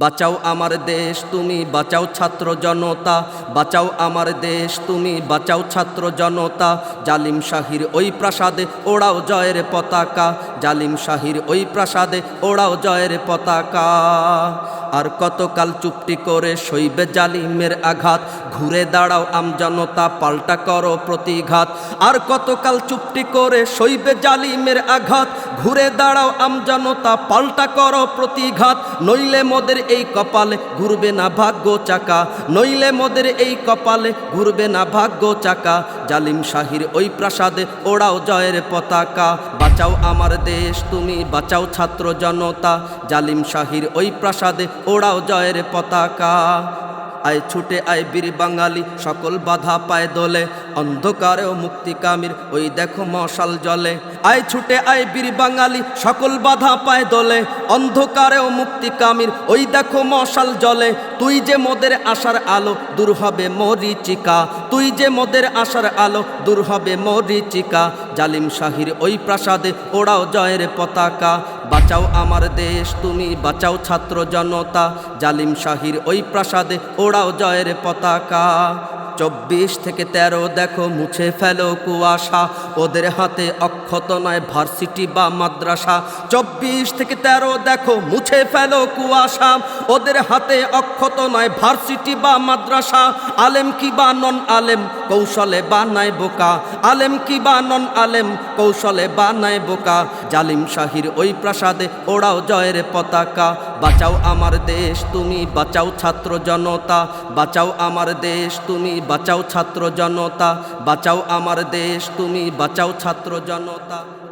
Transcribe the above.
বাঁচাও আমার দেশ, তুমি বাঁচাও ছাত্র জনতা। বাঁচাও আমার দেশ, তুমি বাঁচাও ছাত্র জনতা। জালিম শাহির ওই প্রাসাদে ওড়াও জয়ের পতাকা। জালিম শাহির ওই প্রাসাদে ওড়াও জয়ের পতাকা। আর কতকাল চুপটি করে সইবে জালিমের আঘাত। ঘুরে দাঁড়াও আমজনতা পাল্টা করো প্রতিঘাত। আর কতকাল চুপটি করে সইবে জালিমের আঘাত। ঘুরে দাঁড়াও, আমজনতা পাল্টা করো প্রতিঘাত। নইলে মোদের এই কপালে ঘুরবে না ভাগ্য চাকা। নইলে মোদের এই কপালে ঘুরবে না ভাগ্য চাকা। জালিম শাহির ওই প্রাসাদে ওড়াও জয়ের পতাকা। বাঁচাও আমার দেশ, তুমি বাঁচাও ছাত্র জনতা। জালিম শাহির ওই প্রাসাদে ওড়াও জয়ের পতাকা। আয় ছুটে আয় বীর বাঙালি, সকল বাধা পায় দোলে। অন্ধকারেও মুক্তি কামির। ওই দেখো মশাল জলে। আয় ছুটে, আয় বীর বাঙালি, সকল বাধা পায় দোলে। অন্ধকারেও মুক্তি কামির, ওই দেখো মশাল জলে। তুই যে মোদের আশার আলো, দূর হবে মরিচিকা। তুই যে মোদের আশার আলো, দূর হবে মরিচিকা। জালিম শাহির ওই প্রাসাদে ওড়াও জয়ের পতাকা। বাঁচাও আমার দেশ, তুমি বাঁচাও ছাত্র জনতা। জালিম শাহির ওই প্রাসাদে ওড়াও জয়ের পতাকা। চব্বিশ থেকে তেরো দেখো, মুছে ফেলো কুয়াশা। ওদের হাতে অক্ষত নয় ভার্সিটি বা মাদ্রাসা। চব্বিশ থেকে তেরো দেখো, মুছে ফেলো কুয়াশা। ওদের হাতে অক্ষত নয় ভার্সিটি বা মাদ্রাসা। আলেম কি বা নন আলেম, কৌশলে বানায় বোকা। আলেম কি বা নন আলেম, কৌশলে বানায় বোকা। জালিম শাহির ওই প্রাসাদে ওড়াও জয়ের পতাকা। বাঁচাও আমার দেশ, তুমি বাঁচাও ছাত্র জনতা। বাঁচাও আমার দেশ, তুমি বাঁচাও ছাত্র জনতা। বাঁচাও আমার দেশ, তুমি বাঁচাও ছাত্র জনতা।